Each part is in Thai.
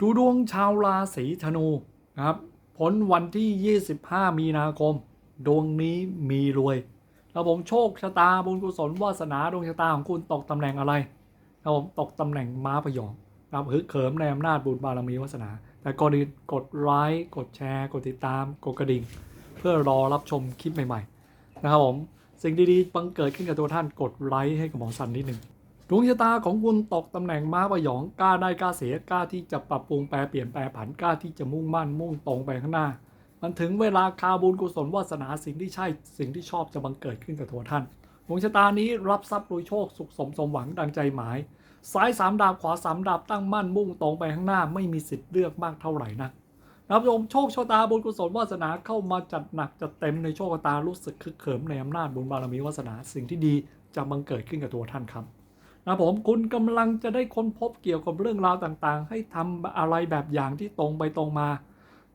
ดูดวงชาวราศีธนูนะครับผลวันที่ 25 มีนาคม ดวงนี้มีรวยแล้วผมโชคชะตาบุญกุศลวาสนาดวงชะตาของคุณตกตำแหน่งอะไรครับผมตกตำแหน่งม้าพยองครับฮึกเขิมในอำนาจบุญบารมีวาสนา แต่ก่อนอื่นกดไลค์กดแชร์ กดติดตาม กดกระดิ่ง เพื่อรอรับชมคลิปใหม่ๆ นะครับผม สิ่งดีๆบังเกิดขึ้นกับตัวท่านกดไลค์ให้กับหมอสันนิดหนึ่ง วงชะตาของคุณตกตำแหน่งม้าประหยองกล้าได้กล้าเสียกล้าที่จะปรับปรุงแปลเปลี่ยนแปลผันกล้าที่จะมุ่งมั่นมุ่งตรงไปข้างหน้า มันถึงเวลาคาบุญกุศลวาสนาสิ่งที่ใช่สิ่งที่ชอบจะบังเกิดขึ้นกับตัวท่านดวงชะตานี้รับทรัพย์รวยโชคสุขสมสมหวังดังใจหมาย ซ้ายสามดาบขวาสามดาบตั้งมั่นมุ่งตรงไปข้างหน้าไม่มีสิทธิ์เลือกมากเท่าไหร่นักรับชมโชคชะตาบุญกุศลวาสนาเข้ามาจัดหนักจัดเต็มในโชคชะตารู้สึกคึกเขิมในอำนาจบุญบารมีวาสนาสิ่งที่ดีจะบังเกิดขึ้นกับตัวท่านครับ นะผมคุณกำลังจะได้ค้นพบเกี่ยวกับเรื่องราวต่างๆ ให้ทำอะไรแบบอย่างที่ตรงไปตรงมา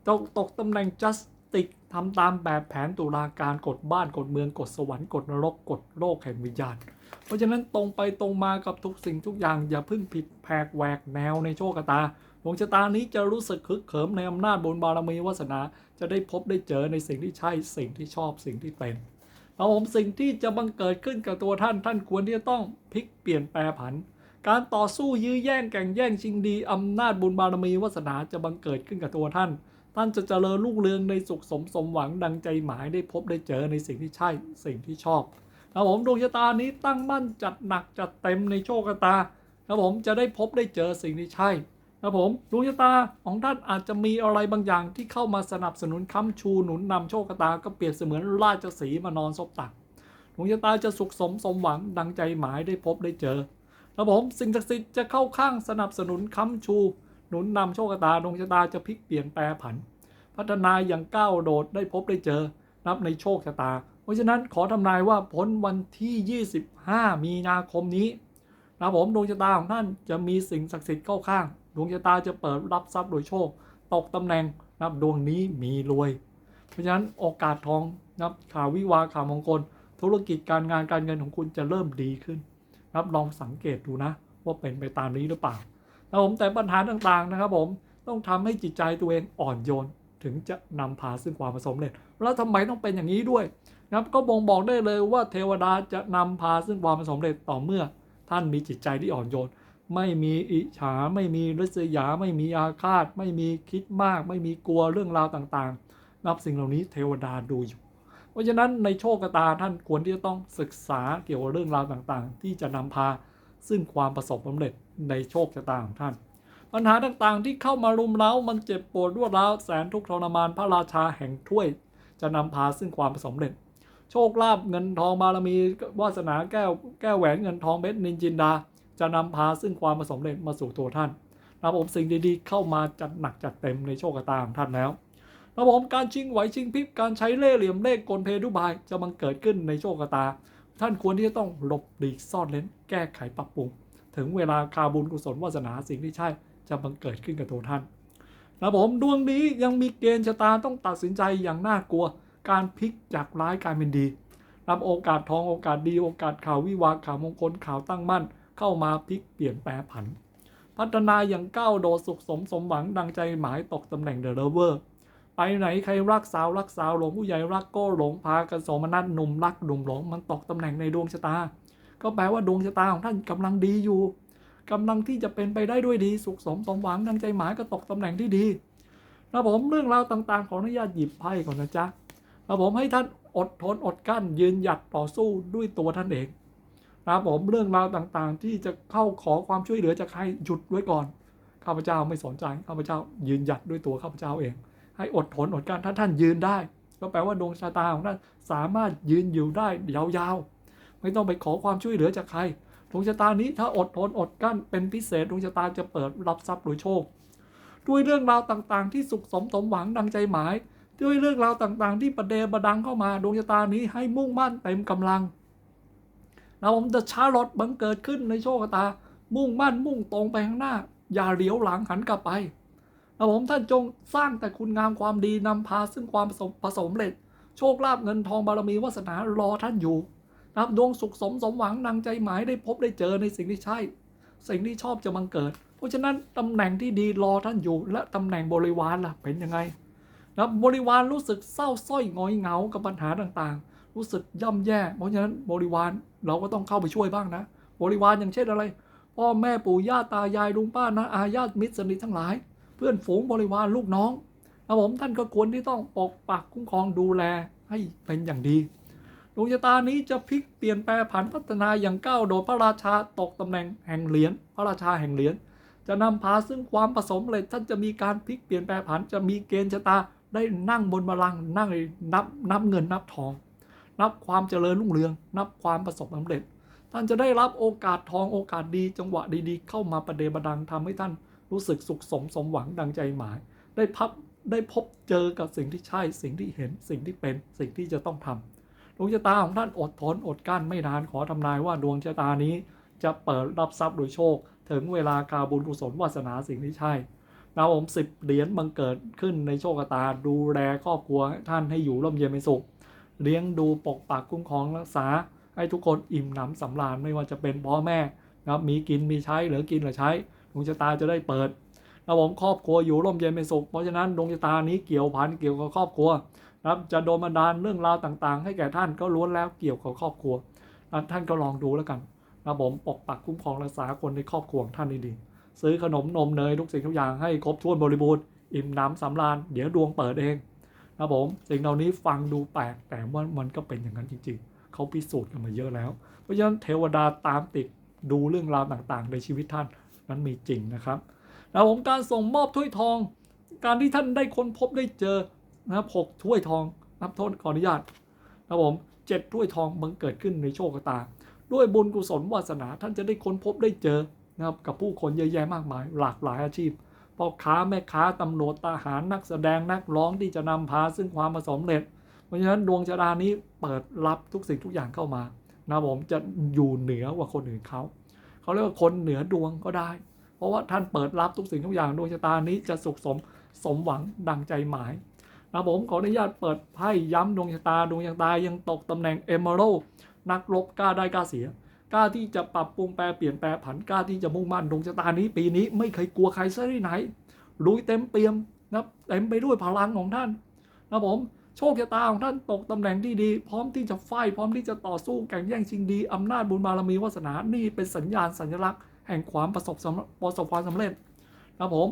ตกตกตำแหน่ง justice ทำตามแบบแผนตุลาการกฎบ้านกฎเมืองกฎสวรรค์กฎนรกกฎโลกแห่งวิญญาณ เพราะฉะนั้นตรงไปตรงมากับทุกสิ่งทุกอย่างอย่าเพิ่งผิดแผกแหวกแนวในโชคชะตาดวงชะตานี้จะรู้สึกคึกเขิมในอำนาจบุญบารมีวาสนา จะได้พบได้เจอในสิ่งที่ใช่สิ่งที่ชอบสิ่งที่เป็น เอาผมสิ่งที่จะบังเกิดขึ้นกับตัวท่าน ท่านควรที่จะต้องพลิกเปลี่ยนแปลผัน การต่อสู้ยื้อแย่งแข่งแย่งชิงดีอำนาจบุญบารมีวาสนาจะบังเกิดขึ้นกับตัวท่าน ท่านจะเจริญรุ่งเรืองในสุขสมสมหวังดังใจหมายได้พบได้เจอในสิ่งที่ใช่สิ่งที่ชอบครับผมดวงชะตานี้ตั้งมั่นจัดหนักจัดเต็มในโชคชะตาครับผมจะได้พบได้เจอสิ่งที่ใช่ ครับผมดวงชะตาของท่านอาจจะมีอะไรบางอย่างที่เข้ามาสนับสนุนค้ำชูหนุนนำโชคชะตาก็เปรียบเสมือนราชสีมานอนซบตักดวงชะตาจะสุขสมสมหวังดังใจหมายได้พบได้เจอครับผมสิ่งศักดิ์สิทธิ์จะเข้าข้างสนับสนุนค้ำชู หนุนนำโชคชะตาดวงชะตาจะพลิกเปลี่ยนแปลผัน พัฒนาอย่างก้าวโดดได้พบได้เจอ นับในโชคชะตา เพราะฉะนั้นขอทำนายว่าผลวันที่ 25 มีนาคมนี้นะผมดวงชะตาของท่านจะมีสิ่งศักดิ์สิทธิ์เข้าข้าง วงชะตาจะเปิดรับทรัพย์โดยโชค ตกตำแหน่งนะครับดวงนี้มีรวย เพราะฉะนั้นโอกาสทองนะครับข่าววิวาข่าวมงคล ธุรกิจการงานการเงินของคุณจะเริ่มดีขึ้นนะครับลองสังเกตดูนะว่าเป็นไปตามนี้หรือเปล่านะครับผมแต่ปัญหาต่างๆนะครับผมต้องทำให้จิตใจตัวเองอ่อนโยนถึงจะนำพาซึ่งความสมสำเร็จ แล้วทำไมต้องเป็นอย่างนี้ด้วยนะครับก็บ่งบอกได้เลยว่าเทวดาจะนำพาซึ่งความสบความสำเร็จต่อเมื่อ ท่านมีจิตใจที่อ่อนโยน ไม่มีอิจฉาไม่มีริษยา ไม่มีอาฆาต ไม่มีคิดมาก ไม่มีกลัวเรื่องราวต่างๆ นับสิ่งเหล่านี้เทวดาดูอยู่ เพราะฉะนั้นในโชคชะตาท่านควรที่จะต้องศึกษาเกี่ยวกับเรื่องราวต่างๆ ที่จะนำพาซึ่งความประสบความสำเร็จในโชคชะตาของท่าน ปัญหาต่างๆที่เข้ามารุมเร้ามันเจ็บปวดรวดร้าวแสนทุกข์ทรมานพระราชาแห่งถ้วย จะนำพาซึ่งความประสบความสำเร็จ โชคลาภเงินทองบารมีวาสนาแก้วแก้วแหวนเงินทองเบ็ดนินจินดา จะนำพาซึ่งความประสบความเร็จมาสู่ตัวท่านนับผมสิ่งดีๆ เข้ามาจัดหนักจัดเต็มในโชคชะตาของท่านแล้วนับผมการชิงไหวชิงพริบการใช้เล่ห์เหลี่ยมเล่ห์กลเพทุบายจะบังเกิดขึ้นในโชคชะตา ท่านควรที่จะต้องหลบหลีกซ่อนเล้นแก้ไขปรับปรุง ถึงเวลาคาบุญกุศลวาสนาสิ่งที่ใช่จะบังเกิดขึ้นกับตัวท่านนับผมดวงนี้ยังมีเกณฑ์ชะตาต้องตัดสินใจอย่างน่ากลัว การพลิกจากร้ายกลายเป็นดีรับโอกาสทองโอกาสดีโอกาสข่าววิวาข่าวมงคลข่าวตั้งมั่น เข้ามาพลิกเปลี่ยนแปลผัน พัฒนาอย่างก้าวโดดสุขสมสมหวังดังใจหมายตกตำแหน่งเดอะเลเวอร์ไปไหนใครรักสาวรักสาวหลงผู้ใหญ่รักก็หลงพากันสมนัตหนุ่มรักหนุ่มหลงมันตกตำแหน่งในดวงชะตา ก็แปลว่าดวงชะตาของท่านกำลังดีอยู่กำลังที่จะเป็นไปได้ด้วยดีสุขสมสมหวังดังใจหมายก็ตกตำแหน่งที่ดีนะผมเรื่องราวต่างๆ ขออนุญาตหยิบไพ่ก่อนนะจ๊ะนะผมให้ท่านอดทนอดกั้นยืนหยัดต่อสู้ด้วยตัวท่านเอง นะครับผมเรื่องราวต่างๆ ที่จะเข้าขอความช่วยเหลือจากใครหยุดไว้ก่อนข้าพเจ้าไม่สนใจข้าพเจ้ายืนหยัดด้วยตัวข้าพเจ้าเอง ให้อดทนอดกลั้นถ้าท่านยืนได้ ก็แปลว่าดวงชะตาของท่านสามารถยืนอยู่ได้ยาวๆ ไม่ต้องไปขอความช่วยเหลือจากใครดวงชะตานี้ถ้าอดทนอดกั้นเป็นพิเศษดวงชะตาจะเปิดรับทรัพย์โดยโชค ด้วยเรื่องราวต่างๆ ที่สุขสมสมหวังดังใจหมาย ด้วยเรื่องราวต่างๆ ที่ประเดประดังเข้ามาดวงชะตานี้ให้มุ่งมั่นเต็มกำลัง นะผมจะชาร์ลอตบังเกิดขึ้นในโชคชะตา มุ่งมั่นมุ่งตรงไปข้างหน้า อย่าเหลียวหลังหันกลับไปนะผมท่านจงสร้างแต่คุณงามความดีนำพาซึ่งความประสบประสบสำเร็จ โชคลาภเงินทองบารมีวาสนารอท่านอยู่นะครับดวงสุขสมสมหวังดังใจหมายได้พบได้เจอในสิ่งที่ใช่ สิ่งที่ชอบจะบังเกิด เพราะฉะนั้นตำแหน่งที่ดีรอท่านอยู่ และตำแหน่งบริวารล่ะเป็นยังไงนะบริวารรู้สึกเศร้าสร้อยงอยเหงากับปัญหาต่าง รู้สึกย่ำแย่ เพราะฉะนั้นบริวารเราก็ต้องเข้าไปช่วยบ้างนะ บริวารอย่างเช่นอะไร พ่อแม่ปู่ย่าตายายลุงป้านะอาญาติมิตรสนิททั้งหลาย เพื่อนฝูงบริวารลูกน้องนะผมท่านก็ควรที่ต้องปกปักคุ้มครองดูแลให้เป็นอย่างดีดวงชะตานี้จะพลิกเปลี่ยนแปลผันพัฒนาอย่างก้าวโดดพระราชาตกตำแหน่งแห่งเหรียญพระราชาแห่งเหรียญจะนำพาซึ่งความผสมเลยท่านจะมีการพลิกเปลี่ยนแปลผันจะมีเกณฑ์ชะตาได้นั่งบนบัลลังก์นั่งนับนับเงินนับทอง นับความเจริญรุ่งเรือง นับความประสบความสำเร็จ ท่านจะได้รับโอกาสทองโอกาสดีจังหวะดีๆ เข้ามาประเดประดังทำให้ท่านรู้สึกสุขสมสมหวังดังใจหมาย ได้พับได้พบเจอกับสิ่งที่ใช่สิ่งที่เห็นสิ่งที่เป็นสิ่งที่จะต้องทำดวงชะตาของท่านอดทนอดกลั้นไม่นานขอทำนายว่าดวงชะตานี้ จะเปิดรับทรัพย์โดยโชค ถึงเวลากาบุญกุศลวาสนาสิ่งที่ใช่นะผมสิบเหรียญบังเกิดขึ้นในโชคชะตาดูแลครอบครัวท่านให้อยู่ร่มเย็นเป็นสุข เลี้ยงดูปกปักคุ้มครองรักษา ให้ทุกคนอิ่มหนำสำราญไม่ว่าจะเป็นพ่อแม่นะครับมีกินมีใช้เหลือกินเหลือใช้ดวงชะตาจะได้เปิดนะผมครอบครัวอยู่ร่มเย็นเป็นสุขเพราะฉะนั้นดวงชะตานี้เกี่ยวพันเกี่ยวกับครอบครัวนะครับจะโดนบันดาลเรื่องราวต่างๆ ให้แก่ท่านก็ล้วนแล้วเกี่ยวกับครอบครัวนะท่านก็ลองดูแล้วกันนะผมปกปักคุ้มครองรักษาคนในครอบครัวของท่านดีๆซื้อขนมนมเนยทุกสิ่งทุกอย่างให้ครบถ้วนบริบูรณ์อิ่มหนำสำราญเดี๋ยวดวงเปิดเอง นะผมสิ่งเหล่านี้ฟังดูแปลกแต่ว่ามันก็เป็นอย่างนั้นจริง ๆ เขาพิสูจน์กันมาเยอะแล้ว เพราะฉะนั้นเทวดาตามติดดูเรื่องราวต่างๆ ในชีวิตท่านนั้นมีจริงนะครับนะผมการส่งมอบถ้วยทอง การที่ท่านได้ค้นพบได้เจอนะครับหกถ้วยทองนับโทษขออนุญาตนะผมเจ็ดถ้วยทองบังเกิดขึ้นในโชคชะตา ด้วยบุญกุศลวาสนาท่านจะได้ค้นพบได้เจอนะครับกับผู้คนเยอะแยะมากมาย หลากหลายอาชีพ พ่อค้าแม่ค้าตำรวจทหารนักแสดงนักร้องที่จะนำพาซึ่งความประสบเร็จ เพราะฉะนั้นดวงชะตานี้เปิดรับทุกสิ่งทุกอย่างเข้ามานะผมจะอยู่เหนือกว่าคนอื่นเขาเขาเรียกว่าคนเหนือดวงก็ได้ เพราะว่าท่านเปิดรับทุกสิ่งทุกอย่างดวงชะตานี้จะสุขสมสมหวังดังใจหมายนะผมขออนุญาตเปิดไพ่ย้ำดวงชะตาดวงชะตายังตกตำแหน่งเอเมอรัลนักรบกล้าได้กล้าเสีย กล้าที่จะปรับปรุงแปลเปลี่ยนแปลผันกล้าที่จะมุ่งมั่นดวงชะตานี้ปีนี้ไม่เคยกลัวใครซะที่ไหนลุยเต็มเปี่ยมนะเต็มไปด้วยพลังของท่านนะผมโชคชะตาของท่านตกตำแหน่งที่ดี พร้อมที่จะไฟพร้อมที่จะต่อสู้แข่งแย่งชิงดีอำนาจบุญบารมีวาสนานี่เป็นสัญญาณสัญลักษณ์แห่งความประสบประสบความสำเร็จนะผม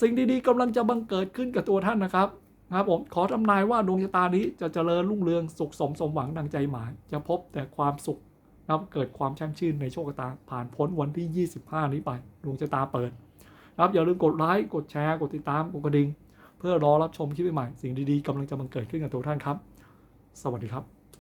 สิ่งดีๆกำลังจะบังเกิดขึ้นกับตัวท่านนะครับนะครับผมขอทำนายว่าดวงชะตานี้จะเจริญรุ่งเรืองสุขสมสมหวังดังใจหมาย จะพบแต่ความสุข นะครับ เกิดความแช่มชื่นในโชคชะตา ผ่านพ้นวันที่ 25 นี้ไปดวงชะตาเปิดครับอย่าลืมกดไลค์กดแชร์กดติดตามกดกระดิ่งเพื่อรอรับชมคลิปใหม่ๆสิ่งดีๆกำลังจะบังเกิดขึ้นกับตัวท่านครับ สวัสดีครับ